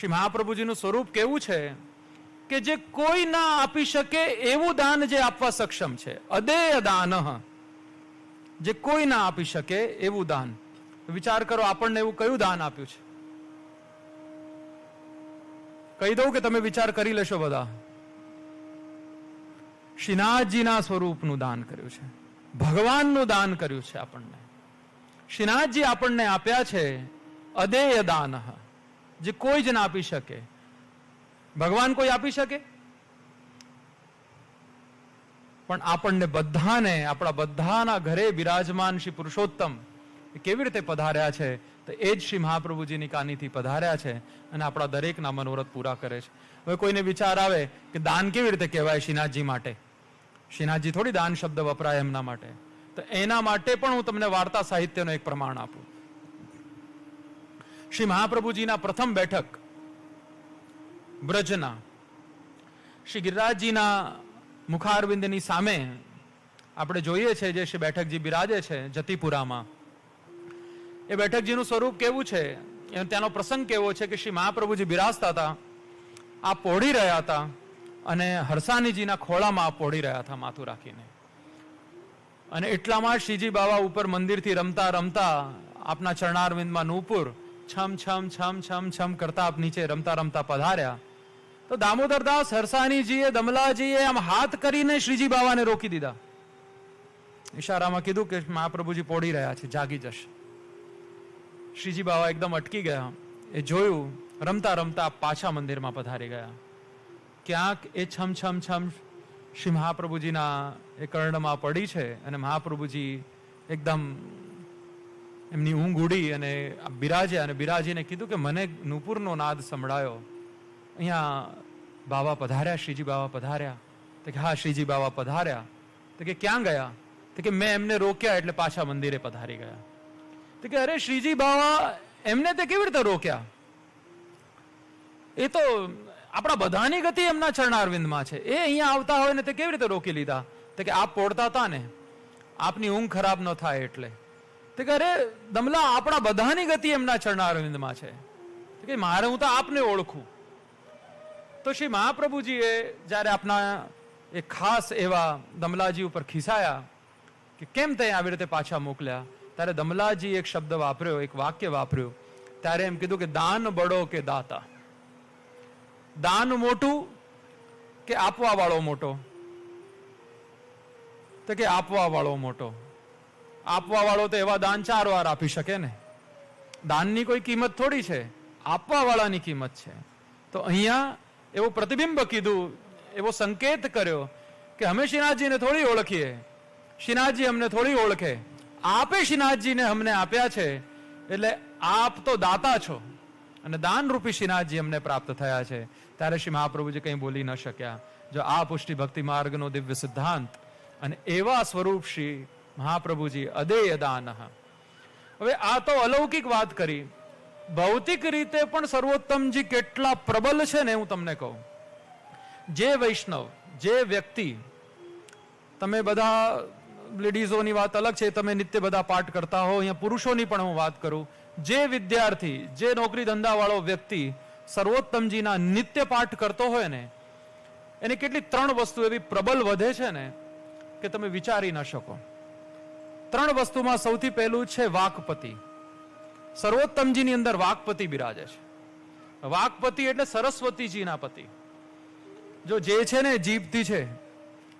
શ્રી મહાપ્રભુજીનું સ્વરૂપ કેવું છે કે જે કોઈ ના આપી શકે એવું દાન જે આપવા સક્ષમ છે? અદેય દાન. જે કોઈ ના આપી શકે એવું દાન. વિચાર કરો, આપણને એવું કયું દાન આપ્યું છે? કહી દઉં કે તમે વિચાર કરી લેશો બધા. શ્રીનાથજીના સ્વરૂપનું દાન કર્યું છે. ભગવાનનું દાન કર્યું છે આપણને. શ્રીનાથજી આપણને આપ્યા છે અદેય દાન જે કોઈ જ ના આપી શકે. ભગવાન કોઈ આપી શકે? પણ આપણને બધાને, આપણા બધાના ઘરે બિરાજમાન શ્રી પુરુષોત્તમ કેવી રીતે પધાર્યા છે? તો એ જ શ્રી મહાપ્રભુજીની કાનીથી પધાર્યા છે અને આપણા દરેકના મનોરથ પૂરા કરે છે. હવે કોઈને વિચાર આવે કે દાન કેવી રીતે કહેવાય શ્રીનાથજી માટે? શ્રીનાથજી થોડી દાન શબ્દ વપરાય એમના માટે. તો એના માટે પણ હું તમને વાર્તા સાહિત્યનો એક પ્રમાણ આપું. શ્રી મહાપ્રભુજીના પ્રથમ બેઠક બ્રજના. શ્રી ગિરિરાજજીના મુખારવિંદની સામે આપણે જોઈએ છે જે શ્રી બેઠકજી બિરાજે છે જતીપુરામાં. એ બેઠકજીનું સ્વરૂપ કેવું છે? એ ત્યાંનો પ્રસંગ કેવો છે કે શ્રી મહાપ્રભુજી બિરાજતા હતા? આ પોડી રહ્યા હતા અને હરસાનીજીના ખોળામાં આ પોડી રહ્યા હતા માથું રાખીને. અને એટલામાં શ્રીજી બાવા ઉપર મંદિરથી રમતા રમતા આપના ચરણારવિંદમાં નૂપુર છમ છમ છમ છમ છમ કરતા આપ નીચે રમતા રમતા પધાર્યા. તો દામોદરદાસ હરસાનીજીએ, દમલાજીએ આમ હાથ કરીને શ્રીજી બાવાને રોકી દીધા. ઈશારામાં કીધું કે મહાપ્રભુજી પોડી રહ્યા છે, જાગી જશે. શ્રીજી બાવા એકદમ અટકી ગયા. એ જોયું રમતા રમતા પાછા મંદિરમાં પધારી ગયા. ક્યાંક એ છમ છમ છમ શ્રી મહાપ્રભુજીના એ કર્ણમાં પડી છે અને મહાપ્રભુજી એકદમ એમની ઊંઘ ઉડી અને બિરાજ્યા અને બિરાજીને કીધું કે મને નુપુરનો નાદ સંભળાયો. અહીંયા બાવા પધાર્યા, શ્રીજી બાવા પધાર્યા. તો કે હા, શ્રીજી બાવા પધાર્યા. તો કે ક્યાં ગયા? તો કે મેં એમને રોક્યા એટલે પાછા મંદિરે પધારી ગયા. તો કે અરે શ્રીજી બાવા, એમને તે કેવી રીતે રોક્યા? એ તો આપણા બધાની ગતિ એમના ચરણારવિંદમાં છે. એ અહીંયા આવતા હોય ને તે કેવી રીતે રોકી લીધા? તો કે આપ પોડતા હતા ને. આપની ઊંઘ ખરાબ ન થાય એટલે. તો કે અરે દમલા, આપણા બધાની ગતિ એમના ચરણારવિંદમાં છે. કે મારે હું તો આપને ઓળખું. તો શ્રી મહાપ્રભુજીએ જ્યારે આપના એ ખાસ એવા દમલાજી ઉપર ખીસાયા કે કેમ તે આવી રીતે પાછા મોકલ્યા? ત્યારે દમલાજી એક શબ્દ વાપર્યો, એક વાક્ય વાપર્યું. ત્યારે એમ કીધું કે દાન બડો કે દાતા? દાન મોટું કે આપવા વાળો મોટો? તો કે આપવા વાળો મોટો. આપવા વાળો તો એવા દાન ચાર વાર આપી શકે ને. દાનની કોઈ કિંમત થોડી છે આપવા વાળાની કિંમત છે. તો અહીંયા એવું પ્રતિબિંબ કીધું, એવો સંકેત કર્યો કે અમે શ્રીનાથજીને થોડી ઓળખીએ. શ્રીનાથજી અમને થોડી ઓળખે. આપે શ્રીનાથજીને અમને આપ્યા છે, એટલે આપ તો દાતા છો. અને દાનરૂપી શ્રીનાથજી અમને પ્રાપ્ત થયા છે. ત્યારે શ્રી મહાપ્રભુજી કંઈ બોલી ન શક્યા. જો આ પુષ્ટિ ભક્તિ માર્ગનો દિવ્ય સિદ્ધાંત અને એવા સ્વરૂપ શ્રી મહાપ્રભુજી અદેય દાન હવે આ તો અલૌકિક વાત કરી. ભૌતિક રીતે પણ સર્વોત્તમજી કેટલા પ્રબલ છે ને હું તમને કહું. જે વૈષ્ણવ, જે વ્યક્તિ, તમે બધા લેડીઝોની વાત અલગ છે, તમે નિત્ય બધા પાઠ કરતા હો, અહીંયા પુરુષોની પણ હું વાત કરું. જે વિદ્યાર્થી, જે નોકરી ધંધાવાળો વ્યક્તિ સર્વોત્તમજીના નિત્ય પાઠ કરતો હોય ને, એની કેટલી ત્રણ વસ્તુ એવી પ્રબલ વધે છે ને, કે તમે વિચારી ન શકો. ત્રણ વસ્તુમાં સૌથી પહેલું છે વાકપતિ. સર્વોત્તમજીની અંદર વાકપતિ બિરાજે છે. વાકપતિ એટલે સરસ્વતીજીના પતિ. જો જે છે ને જીભથી છે,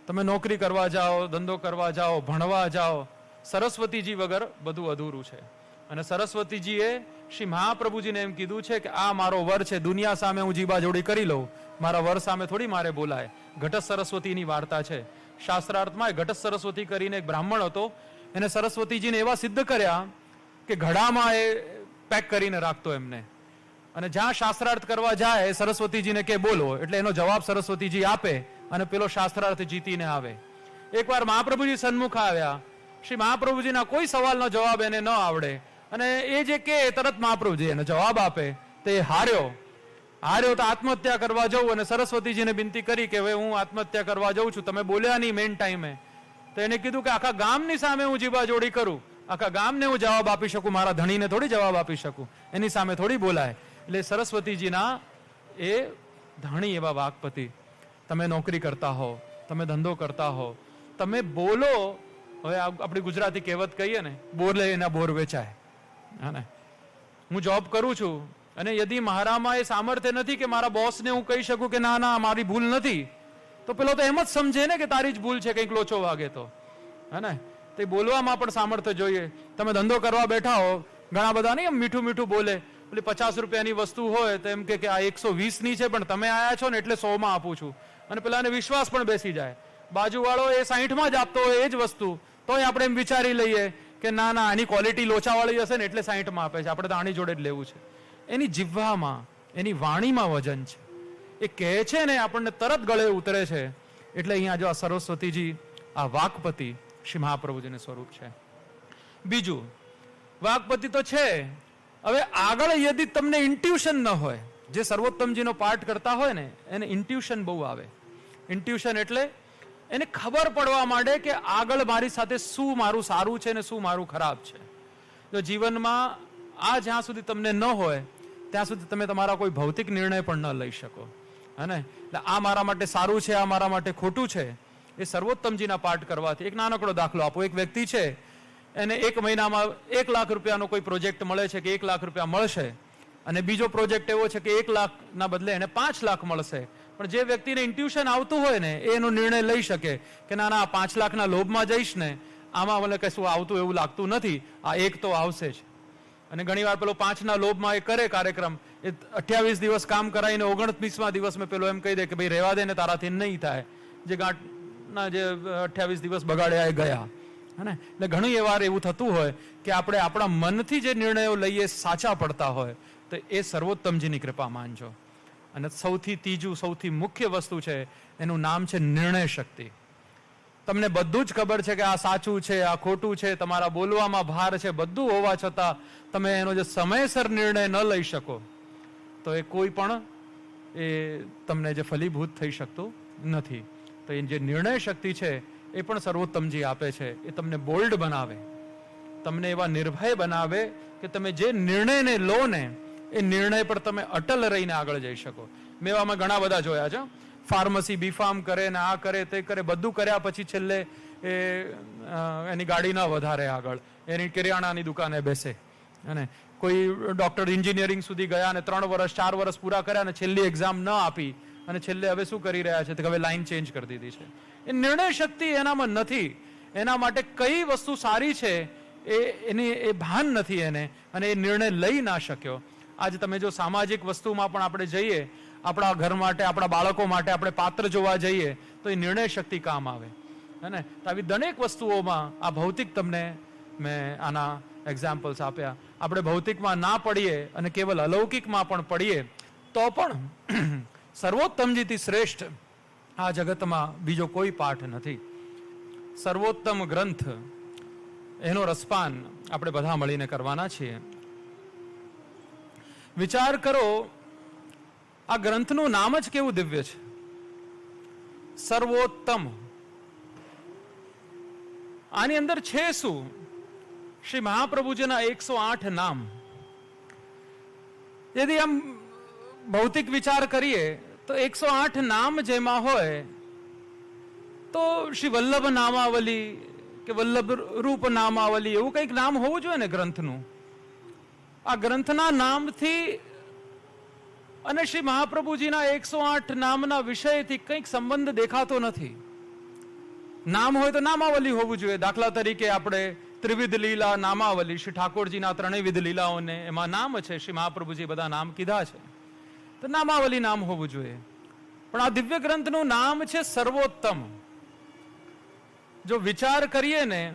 તમે નોકરી કરવા જાઓ, ધંધો કરવા જાઓ, ભણવા જાઓ સરસ્વતીજી વગર બધું અધૂરું છે. અને સરસ્વતીજીએ શ્રી મહાપ્રભુજીને એમ કીધું છે કે આ મારો વર છે, દુનિયા સામે હું જીબા જોડી કરી લઉં. મારા વર સામે થોડી મારે બોલાય. ઘટત સરસ્વતીની વાર્તા છે. શાસ્ત્રાર્થમાં એ ઘટત સરસ્વતી કરીને એક બ્રાહ્મણ હતો. એને સરસ્વતીજીને એવા સિદ્ધ કર્યા કે ઘડામાં એ પેક કરીને રાખતો એમને. અને જ્યાં શાસ્ત્રાર્થ કરવા જાય સરસ્વતીજીને કે બોલો, એટલે એનો જવાબ સરસ્વતીજી આપે અને પેલો શાસ્ત્રાર્થ જીતીને આવે. એકવાર મહાપ્રભુજી સન્મુખ આવ્યા. શ્રી મહાપ્રભુજીના કોઈ સવાલનો જવાબ એને ન આવડે. અને એ જે કે તરત મહાપ્રભુજી એને જવાબ આપે. તે હાર્યો. હાર્યો તો આત્મહત્યા કરવા જવું અને સરસ્વતીજીને વિનંતી કરી કે, હવે હું આત્મહત્યા કરવા જઉં છું. તમે બોલ્યા નહીં મેન ટાઈમે તો એને કીધું કે, આખા ગામની સામે હું જીવા જોડી કરું. આખા ગામને હું જવાબ આપી શકું. મારા ધણીને થોડી જવાબ આપી શકું. એની સામે થોડી બોલાય. એટલે સરસ્વતીજીના એ ધણી એવા વાકપતિ તમે નોકરી કરતા હો. તમે ધંધો કરતા હો. તમે બોલો. હવે આપણી ગુજરાતી કહેવત કહીએ ને, બોલે એના બોર વેચાય. હા ને. હું જોબ કરું છું અને યદી મારામાં એ સામર્થ્ય નથી કે મારા બોસને હું કહી શકું કે ના ના, મારી ભૂલ નથી, તો પેલો તો એમ જ સમજે ને કે તારી જ ભૂલ છે, કંઈક લોચો વાગે તો. હે તે બોલવામાં પણ સામર્થ્ય જોઈએ. તમે ધંધો કરવા બેઠા હો, ઘણા બધા નહીં એમ મીઠું મીઠું બોલે. પેલી પચાસ રૂપિયાની વસ્તુ હોય તો એમ કે આ એકસો ની છે, પણ તમે આયા છો ને એટલે સોમાં આપું છું. અને પેલાને વિશ્વાસ પણ બેસી જાય. બાજુવાળો એ સાહીઠમાં જ આપતો હોય એ જ વસ્તુ. તોય આપણે એમ વિચારી લઈએ કે ના ના, આની ક્વોલિટી લોચાવાળી હશે ને એટલે સાહીઠમાં આપે છે. આપણે તો આની જોડે જ લેવું છે. એની જીવવામાં એની વાણીમાં વજન છે. એ કહે છે ને, આપણને તરત ગળે ઉતરે છે. એટલે અહીંયા જો આ સરસ્વતીજી, આ વાકપતિ શ્રી મહાપ્રભુજીનું સ્વરૂપ છે. બીજું, વાકપતિ તો છે. હવે આગળ યદી તમને ઇન્ટ્યુશન ન હોય, જે સર્વોત્તમજીનો પાઠ કરતા હોય ને, એને ઇન્ટ્યુશન બહુ આવે. ઇન્ટ્યુશન એટલે એને ખબર પડવા માંડે કે આગળ મારી સાથે શું મારું સારું છે ને શું મારું ખરાબ છે. જો જીવનમાં આ જ્યાં સુધી તમને ન હોય, ત્યાં સુધી તમે તમારા કોઈ ભૌતિક નિર્ણય પણ ન લઈ શકો. હે એટલે આ મારા માટે સારું છે, આ મારા માટે ખોટું છે, એ સર્વોત્તમજીના પાઠ કરવાથી એક નાનકડો દાખલો આપો. એક વ્યક્તિ છે, એને એક મહિનામાં એક લાખ રૂપિયાનો કોઈ પ્રોજેક્ટ મળે છે કે એક લાખ રૂપિયા મળશે, અને બીજો પ્રોજેક્ટ એવો છે કે એક લાખના બદલે એને પાંચ લાખ મળશે. પણ જે વ્યક્તિને ઇન્ટ્યુશન આવતું હોય ને એનો નિર્ણય લઈ શકે કે ના ના પાંચ લાખના લોભમાં જઈશ ને, આમાં મને કશું આવતું એવું લાગતું નથી. આ એક તો આવશે જ. અને ઘણીવાર પેલો પાંચના લોભમાં એ કરે કાર્યક્રમ. એ અઠ્યાવીસ દિવસ કામ કરાવીને ઓગણત્રીસમાં દિવસ મેં પેલો એમ કહી દે કે ભાઈ રહેવા દે ને તારાથી નહીં થાય. જે ગાંઠના જે અઠ્યાવીસ દિવસ બગાડ્યા એ ગયા. હે ને? એટલે ઘણી વાર એવું થતું હોય કે આપણે આપણા મનથી જે નિર્ણયો લઈએ સાચા પડતા હોય, તો એ સર્વોત્તમજીની કૃપા માનજો. અને સૌથી ત્રીજું, સૌથી મુખ્ય વસ્તુ છે, એનું નામ છે નિર્ણય શક્તિ. તમને બધું જ ખબર છે કે આ સાચું છે, આ ખોટું છે, તમારા બોલવામાં ભાર છે, બધું હોવા છતાં તમે એનો જે સમયસર નિર્ણય ન લઈ શકો, તો એ કોઈ પણ એ તમને જે ફલીભૂત થઈ શકતું નથી. તો એ જે નિર્ણય શક્તિ છે, એ પણ સર્વોત્તમજી આપે છે, એ તમને બોલ્ડ બનાવે. તમને એવા નિર્ભય બનાવે કે તમે જે નિર્ણયને લો ને એ નિર્ણય પર તમે અટલ રહીને આગળ જઈ શકો. મેં એવામાં ઘણા બધા જોયા છે. ફાર્મસી બીફાર્મ કરે ને આ કરે, તે કરે, બધું કર્યા પછી છેલ્લે એ એની ગાડી ન વધારે આગળ. એની કિરિયાણાની દુકાને બેસે. અને કોઈ ડોક્ટર એન્જિનિયરિંગ સુધી ગયા અને ત્રણ વર્ષ ચાર વર્ષ પૂરા કર્યા અને છેલ્લી એક્ઝામ ન આપી અને છેલ્લે હવે શું કરી રહ્યા છે? કે હવે લાઈન ચેન્જ કરી દીધી છે. એ નિર્ણય શક્તિ એનામાં નથી. એના માટે કઈ વસ્તુ સારી છે એ, એની, એ ભાન નથી એને અને એ નિર્ણય લઈ ના શક્યો. આજે તમે જો સામાજિક વસ્તુમાં પણ આપણે જઈએ, આપણા ઘર માટે, આપણા બાળકો માટે આપણે પાત્ર જોવા જઈએ, તો એ નિર્ણય શક્તિ કામ આવે. હે ને? તો આવી દરેક વસ્તુઓમાં આ ભૌતિક તમને મેં આના એક્ઝામ્પલ્સ આપ્યા. આપણે ભૌતિકમાં ના પડીએ અને કેવલ અલૌકિકમાં પણ પડીએ, તો પણ સર્વોત્તમજીથી શ્રેષ્ઠ આ જગતમાં બીજો કોઈ પાઠ નથી. સર્વોત્તમ ગ્રંથ, એનો રસપાન આપણે બધા મળીને કરવાના છીએ. વિચાર કરો, આ ગ્રંથનું નામ જ કેવું દિવ્ય છે? સર્વોત્તમ. આની અંદર છે શું? શ્રી મહાપ્રભુજીના એકસો આઠ નામ. યદિ આમ ભૌતિક વિચાર કરીએ, તો એકસો આઠ નામ જેમાં હોય, તો શ્રી વલ્લભ નામાવલી કે વલ્લભ રૂપ નામાવલી, એવું કંઈક નામ હોવું જોઈએ ને ગ્રંથનું? આ ગ્રંથના નામથી અને શ્રી મહાપ્રભુજીના એકસો આઠ નામના વિષયથી કંઈક સંબંધ દેખાતો નથી. નામ હોય તો નામાવલી હોવું જોઈએ. દાખલા તરીકે આપણે ત્રિવિધ લીલા, નામાવલી, શ્રી ઠાકોરજીના ત્રણેય વિધ લીલાઓને એમાં નામ છે. શ્રી મહાપ્રભુજી બધા નામ કીધા છે. તો નામાવલી નામ હોવું જોઈએ. પણ આ દિવ્ય ગ્રંથનું નામ છે સર્વોત્તમ. જો વિચાર કરીએ ને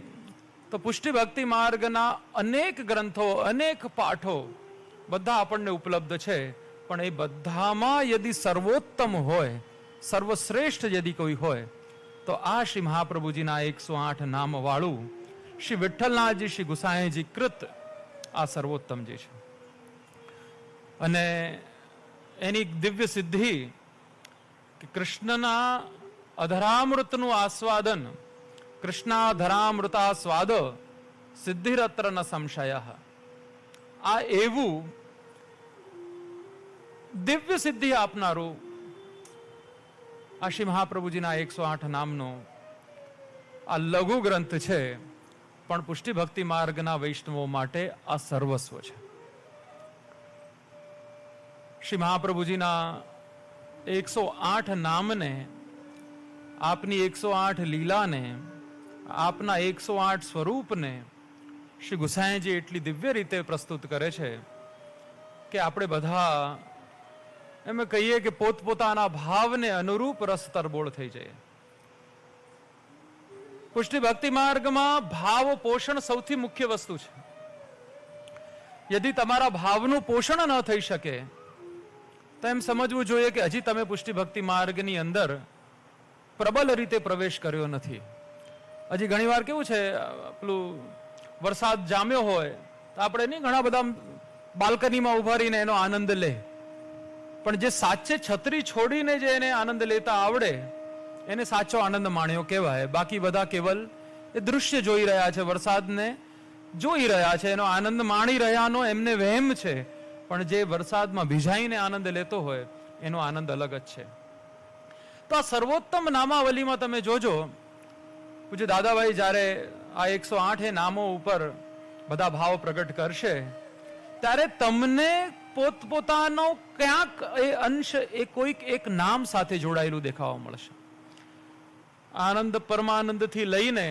તો પુષ્ટિ ભક્તિ માર્ગના અનેક ગ્રંથો, અનેક પાઠો બધા આપણને ઉપલબ્ધ છે. પણ એ બધામાં યદિ સર્વોત્તમ હોય, સર્વશ્રેષ્ઠ યદિ કોઈ હોય, તો આ શ્રી મહાપ્રભુજીના એકસો આઠ નામ વાળું શ્રી વિઠ્ઠલનાથજી શ્રી ગુસાઈજી કૃત આ સર્વોત્તમ જે છે. અને એની દિવ્ય સિદ્ધિ કૃષ્ણના અધરામૃતનું આસ્વાદન કૃષ્ણાધરામૃતા સ્વાદ સિદ્ધિરત્ર ન સંશય આ એવું દિવ્ય સિદ્ધિ આપનારું આ શ્રી મહાપ્રભુજીના એકસો આઠ નામનો આ લઘુ ગ્રંથ છે પણ પુષ્ટિ ભક્તિ માર્ગના વૈષ્ણવો માટે આ સર્વસ્વ છે શ્રી મહાપ્રભુજીના એકસો આઠ નામને આપની એકસો આઠ લીલાને આપના એકસો આઠ સ્વરૂપને શ્રી ગુસાઈજી એટલી દિવ્ય રીતે પ્રસ્તુત કરે છે કે આપણે બધા એમ કહીએ કે પોતપોતાના ભાવને અનુરૂપ રસ તરબોળ થઈ જાય. પુષ્ટિ ભક્તિ માર્ગમાં ભાવ પોષણ સૌથી મુખ્ય વસ્તુ છે. યદિ તમારા ભાવનું પોષણ ન થઈ શકે, તો એમ સમજવું જોઈએ કે હજી તમે પુષ્ટિ ભક્તિ માર્ગની અંદર પ્રબલ રીતે પ્રવેશ કર્યો નથી. હજી ઘણીવાર કેવું છે પેલું વરસાદ જામ્યો હોય, તો આપણે નહીં ઘણા બધા બાલ્કનીમાં ઊભા રહીને એનો આનંદ લે. પણ જે સાચે છત્રી છોડીને જે એને આનંદ લેતા આવડે, એને સાચો આનંદ માણ્યો કહેવાય. બાકી બધા કેવલ એ દૃશ્ય જોઈ રહ્યા છે, વરસાદને જોઈ રહ્યા છે, એનો આનંદ માણી રહ્યાનો એમને વહેમ છે. પણ જે વરસાદમાં ભીજાઈને આનંદ લેતો હોય, એનો આનંદ અલગ જ છે. તો આ સર્વોત્તમ નામાવલીમાં તમે જોજો પૂજ્ય દાદાભાઈ, જ્યારે આ એકસો આઠ નામો ઉપર બધા ભાવ પ્રગટ કરશે, ત્યારે તમને પોતપોતાનો ક્યાંક એ અંશ, એ કોઈક એક નામ સાથે જોડાયેલું દેખાવા મળશે. આનંદ પરમાનંદથી લઈને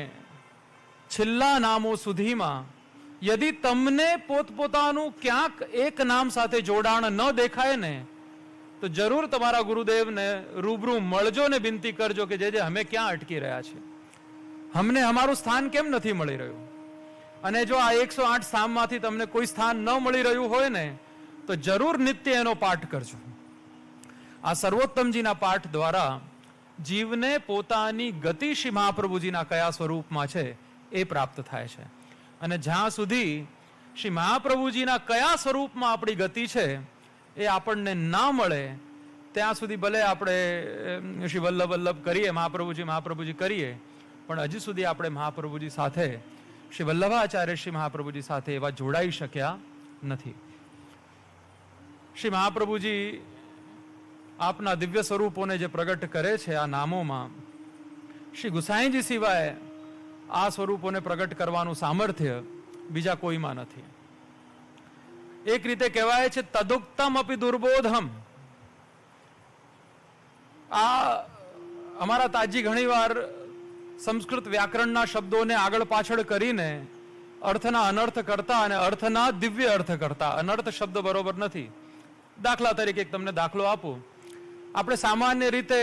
છેલ્લા નામો સુધીમાં, યદિ તમને પોતપોતાનું ક્યાંક એક નામ સાથે જોડાણ ન દેખાય ને, તો જરૂર તમારા ગુરુદેવને રૂબરૂ મળજો ને વિનંતી કરજો કે જે જે અમે ક્યાં અટકી રહ્યા છે અમને અમારું સ્થાન કેમ નથી મળી રહ્યું? અને જો આ એકસો આઠ સ્થાનમાંથી તમને કોઈ સ્થાન ન મળી રહ્યું હોય ને, તો જરૂર નિત્ય એનો પાઠ કરજો. આ સર્વોત્તમજીના પાઠ દ્વારા જીવને પોતાની ગતિ શ્રી મહાપ્રભુજીના કયા સ્વરૂપમાં છે એ પ્રાપ્ત થાય છે. અને જ્યાં સુધી શ્રી મહાપ્રભુજીના કયા સ્વરૂપમાં આપણી ગતિ છે એ આપણને ના મળે, ત્યાં સુધી ભલે આપણે શ્રી વલ્લભ વલ્લભ કરીએ, મહાપ્રભુજી મહાપ્રભુજી કરીએ પણ હજી સુધી આપણે મહાપ્રભુજી સાથે, શ્રી વલ્લભાચાર્ય શ્રી મહાપ્રભુજી સાથે એવા જોડાઈ શક્યા નથી. શ્રી મહાપ્રભુજી આપના દિવ્ય સ્વરૂપોને જે પ્રગટ કરે છે આ નામોમાં, શ્રી ગુસાઈજી સિવાય આ સ્વરૂપોને પ્રગટ કરવાનું સામર્થ્ય બીજા કોઈમાં નથી. એક રીતે કહેવાય છે, તદુક્તમ અપી દુર્બોધમ. આ અમારા તાજી ઘણીવાર સંસ્કૃત વ્યાકરણના શબ્દોને આગળ પાછળ કરીને અર્થના અનર્થ કરતા અને અર્થના દિવ્ય અર્થ કરતા. અનર્થ શબ્દ બરોબર નથી. દાખલા તરીકે એક તમને દાખલો આપું. આપણે સામાન્ય રીતે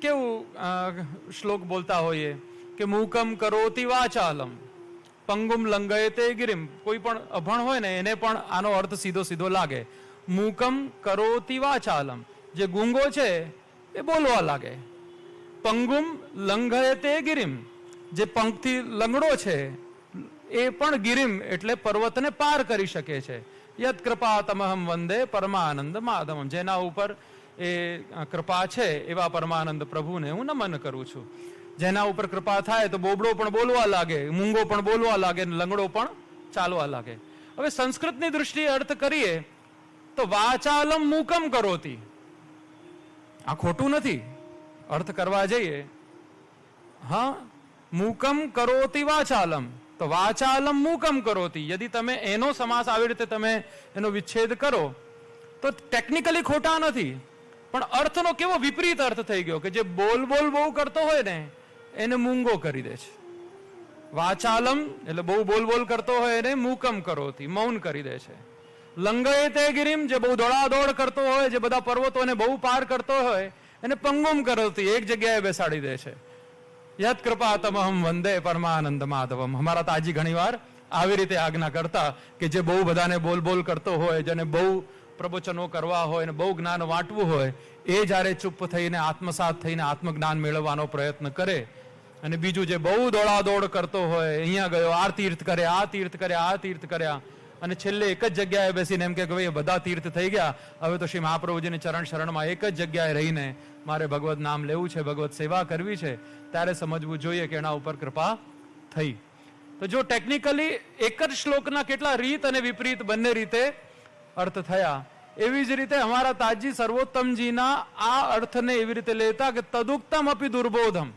કેવું શ્લોક બોલતા હોઈએ કે મૂકમ કરોતી વાચાલમ, પંગુમ લંગયે તે ગિરિમ. કોઈ પણ અભણ હોય ને એને પણ આનો અર્થ સીધો સીધો લાગે. મૂકમ કરોતી વાચાલમ. જે ગુંગો છે એ બોલવા લાગે. પંગુમ લંઘયતે ગિરિમ. જે પંખથી લંગડો છે, એ પણ ગિરિમ એટલે પર્વતને પાર કરી શકે છે. યત કૃપા તમહમ વંદે પરમાનંદ માધવમ. જેના ઉપર એ કૃપા છે, એવા પરમાનંદ પ્રભુને હું નમન કરું છું. જેના ઉપર કૃપા થાય તો બોબડો પણ બોલવા લાગે, મૂંગો પણ બોલવા લાગે લંગડો પણ ચાલવા લાગે. હવે સંસ્કૃતની દૃષ્ટિએ અર્થ કરીએ તો વાચાલમ મૂકમ કરોતી. આ ખોટું નથી. અર્થ કરવા જઈએ, હા, મૂકમ કરોતી વાચાલમ. તો વાચાલમ મૂકમ કરોતી. યદિ તમે એનો સમાસ આવી રીતે તમે એનો વિચ્છેદ કરો, તો ટેકનિકલી ખોટા નથી. પણ અર્થનો કેવો વિપરીત અર્થ થઈ ગયો કે જે બોલ બોલ બહુ કરતો હોય ને, એને મૂંગો કરી દે છે. વાચાલમ એટલે બહુ બોલ બોલ કરતો હોય એને મૂકમ કરોતી, મૌન કરી દે છે. લંગયતે ગિરિમ જે બહુ દોડાદોડ કરતો હોય, જે બધા પર્વતોને બહુ પાર કરતો હોય એને પંગુમ કરતી એક જગ્યાએ બેસાડી દે છે. યત કૃપા તમહમ વંદે પરમાનંદ માધવમ. અમારા તાજી ઘણીવાર આવી રીતે આજ્ઞા કરતા કે જે બહુ બધાને બોલ બોલ કરતો હોય, જેને બહુ પ્રવચનો કરવા હોય ને બહુ જ્ઞાન વાંટવું હોય, એ જ્યારે ચૂપ થઈને, આત્મસાત થઈને આત્મજ્ઞાન મેળવવાનો પ્રયત્ન કરે અને બીજું જે બહુ દોડાદોડ કરતો હોય, અહીંયા ગયો, આ તીર્થ કર્યા, આ તીર્થ કર્યા, આ તીર્થ કર્યા અને છેલ્લે એક જ જગ્યાએ બેસીને એમ કે ભાઈ બધા તીર્થ થઈ ગયા. હવે તો શ્રી મહાપ્રભુજીની ચરણ શરણમાં એક જ જગ્યાએ રહીને મારે ભગવત નામ લેવું છે, ભગવત સેવા કરવી છે. ત્યારે સમજવું જોઈએ કે એના ઉપર કૃપા થઈ. તો જો ટેકનિકલી એક જ શ્લોકના કેટલા રીત અને વિપરીત બંને રીતે અર્થ થયા, એવી જ રીતે અમારા તાજી સર્વોત્તમજીના આ અર્થને એવી રીતે લેતા કે તદુક્તમ અપી દુર્બોધમ.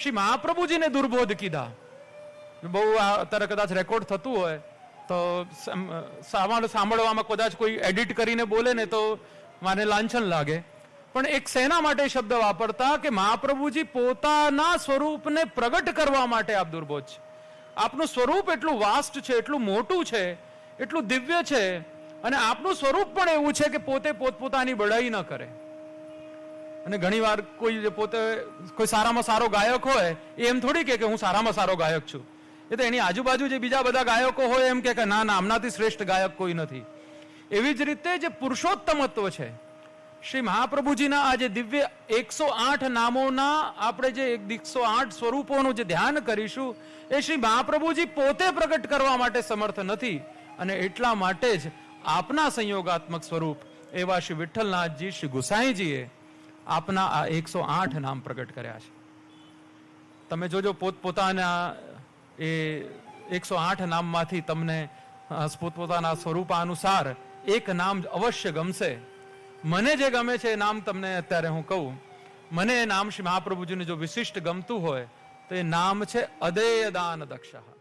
શ્રી મહાપ્રભુજીને દુર્બોધ કીધા. બહુ અત્યારે કદાચ રેકોર્ડ થતું હોય તો સાંભળવામાં કદાચ કોઈ એડિટ કરીને બોલે ને તો મને લાંછન લાગે. પણ એક સેના માટે શબ્દ વાપરતા કે મહાપ્રભુજી પોતાના સ્વરૂપને પ્રગટ કરવા માટે આપ દુર્બોધ છે. આપનું સ્વરૂપ એટલું વાસ્ટ છે, એટલું મોટું છે, એટલું દિવ્ય છે અને આપનું સ્વરૂપ પણ એવું છે કે પોતે પોતપોતાની બડાઈ ન કરે. અને ઘણીવાર કોઈ પોતે કોઈ સારામાં સારો ગાયક હોય, એ એમ થોડી કે હું સારામાં સારો ગાયક છું. એ તો એની આજુબાજુ જે બીજા બધા ગાયકો હોય એમ કે ના ના, આમનાથી શ્રેષ્ઠ ગાયક કોઈ નથી. એવી જ રીતે જે પુરુષોત્તમત્વ છે, શ્રી મહાપ્રભુજીના આ જે દિવ્ય એકસો આઠ નામોના આપણે જે એકસો આઠ સ્વરૂપોનું જે ધ્યાન કરીશું, એ શ્રી મહાપ્રભુજી પોતે પ્રગટ કરવા માટે સમર્થ નથી અને એટલા માટે જ આપના સંયોગાત્મક સ્વરૂપ એવા શ્રી વિઠ્ઠલનાથજી, શ્રી ગુસાઈજીએ આપના આ એકસો આઠ નામ પ્રગટ કર્યા છે. તમે જોજો પોતપોતાના એ એકસો આઠ નામમાંથી તમને પોતપોતાના સ્વરૂપાનુસાર એક નામ અવશ્ય ગમશે. મને જે ગમે છે એ નામ તમને અત્યારે હું કહું. મને એ નામ શ્રી મહાપ્રભુજીને જો વિશિષ્ટ ગમતું હોય, તો એ નામ છે અદેય દાન દક્ષ.